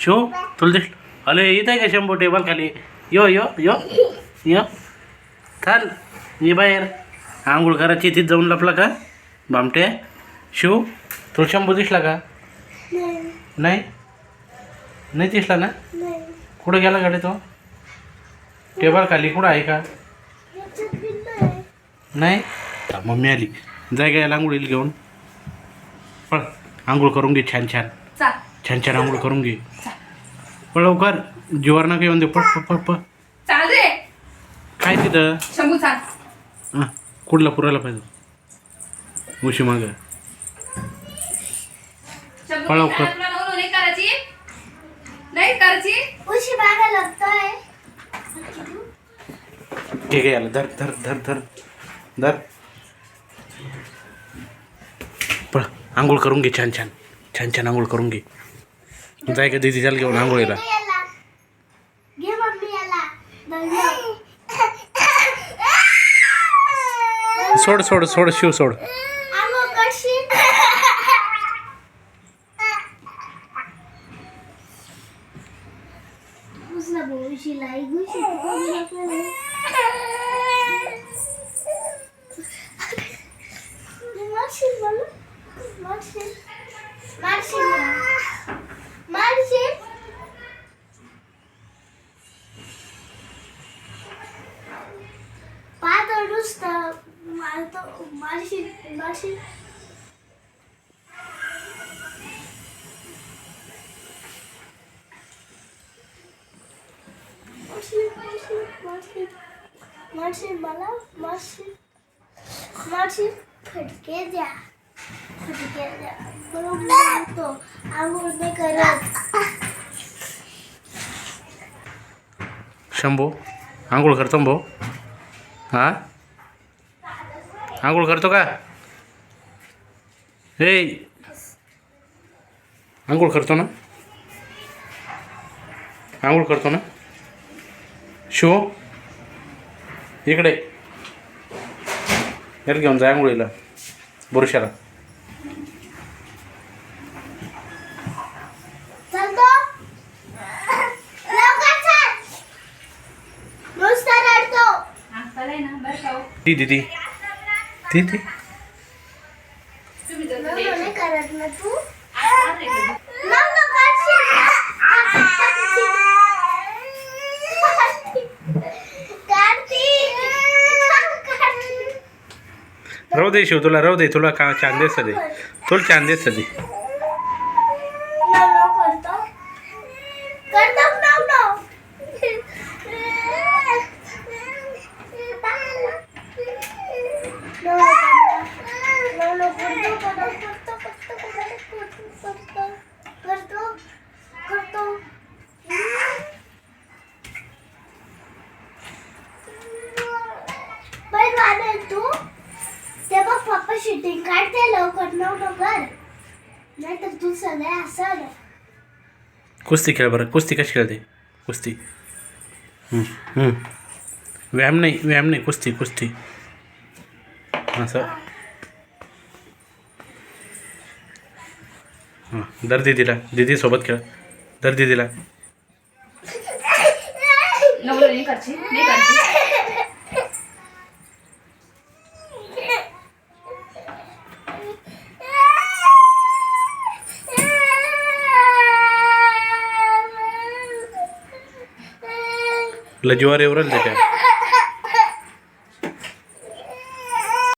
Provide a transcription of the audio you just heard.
Show तुला दिस अरे इथं आहे का शंभू टेबल खाली? यो यो यो यो. चाल ये बाहेर. आंघोळ करायची तिथे जाऊन लपला का? बामटे. शिव तुला शंभू दिसला का? नाही. नाही? दिसला ना? कुठं गेला गाडी तो? टेबल खाली कुठं आहे का? नाही? मम्मी आली. जाय गेला आंघोळीला घेऊन. पळ आंघोळ करून घे छान छान. छान छान आंघोळ करून घे. पळ लवकर. जीवार नका येऊन दे पळ पळ पळ पळ. चाल रे काय तिथं? शंभू चाल. हां कुठला पुरायला पाहिजे? उशी माग. शंभू पळव तुला कर. नवरू नाही करायची. नाही करायची. उशी मागा लागतोय. घे घे याला. धर धर धर धर. धर. पळ. आंघोळ करून घे छान छान. छान छान आंघोळ करून घे. जाय का? दिदी त्याला घेऊन आंघोळीला. सोड सोड सोड शिव सोड. आंघोळ करशील? મારશે? પાતળું મારતો મારશે મારશે. મારશે મારશે. મારશે ફટકે જા. शंभू आंघोळ करतो भाऊ. हां? आंघोळ करतो का? हे आंघोळ करतो ना? आंघोळ करतो ना? शिव इकडे. याला घेऊन जा आंघोळीला बुरशाला. ती ती ती. ती ती. राहू दे शिव तुला राहू दे. तुला का चांदेस दे तुला चांदेस दे सदी नो नो करतो करतो no no no no no करतो करतो करतो करतो करतो करतो तू? ते बघ पप्पा शूटिंग काढते लवकर नको कर नाहीतर तू सगळे असं कुस्ती खेळ बरं. कुस्ती कशी खेळते? कुस्ती. हम्म, हम्म. व्यायाम नाही व्यायाम नाही. कुस्ती कुस्ती. असं. हां दर दिदीला. दिदी सोबत खेळ. दर दिदीला. नवरू नाही करायची नाही करायची लजीवार एवढं त्याच्या